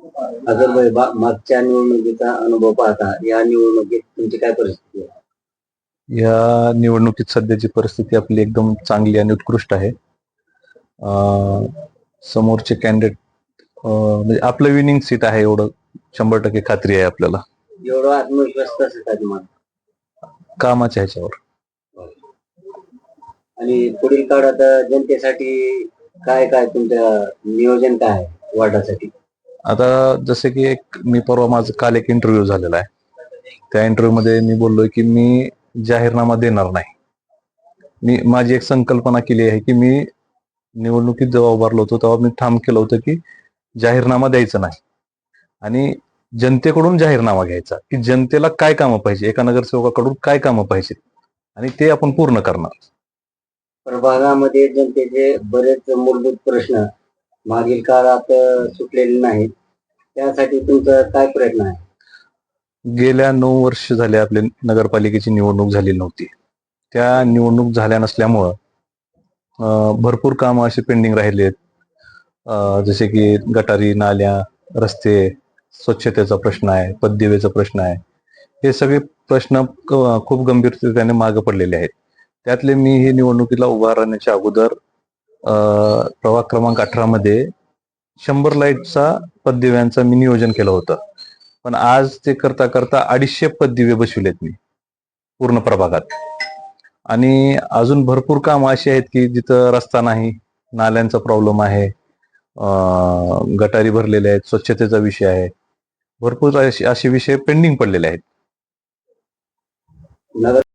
मागच्या निवडणुकीचा अनुभव पाहता या निवडणुकीत तुमची काय परिस्थिती आहे? या निवडणुकीत सध्याची परिस्थिती आपली एकदम चांगली आणि उत्कृष्ट आहे. समोरचे कॅन्डिडेट म्हणजे आपलं विनिंग सीट आहे एवढं शंभर टक्के खात्री आहे आपल्याला. एवढा आत्मविश्वास कसा तुम्हाला? कामाच्या ह्याच्यावर. आणि पुढील काळात जनतेसाठी काय काय तुमचं नियोजन काय आहे? वार्डासाठी आता जसे की एक मी परवा माझं काल एक इंटरव्ह्यू झालेला आहे. त्या इंटरव्ह्यू मध्ये मी बोललोय की मी जाहीरनामा देणार नाही. मी माझी एक संकल्पना केली आहे की मी निवडणुकीत जेव्हा उभारलो होतो तेव्हा मी ठाम केलं होतं की जाहीरनामा द्यायचा नाही. आणि जनतेकडून जाहीरनामा घ्यायचा की जनतेला काय कामं पाहिजे एका नगरसेवकाकडून काय कामं पाहिजेत आणि ते आपण पूर्ण करणार. प्रभागामध्ये जनतेचे बरेच मूलभूत प्रश्न मागील काळात सुटलेली सुटलेले नाहीत. त्यासाठी तुमचा काय प्रयत्न आहे? गेल्या नऊ वर्ष झाले आपले नगरपालिकेची निवडणूक झाली नव्हती. त्या निवडणूक झाल्या नसल्यामुळं भरपूर कामं असे पेंडिंग राहिले आहेत जसे की गटारी नाल्या रस्ते स्वच्छतेचा प्रश्न आहे पददिवेचा प्रश्न आहे. हे सगळे प्रश्न क- खूप गंभीरतेने मागे पडलेले आहेत. त्यातले मी हे निवडणुकीला उभा राहण्याच्या अगोदर प्रभाग क्रमांक अठरा मध्ये शंभर लाईटचा पददिव्यांचा मी नियोजन केलं होतं. पण आज ते करता करता अडीचशे पददिवे बसविलेत मी पूर्ण प्रभागात. आणि अजून भरपूर काम अशी आहेत की जिथं रस्ता नाही नाल्यांचा प्रॉब्लेम आहे गटारी भरलेले आहेत स्वच्छतेचा विषय आहे. भरपूर असे विषय पेंडिंग पडलेले आहेत.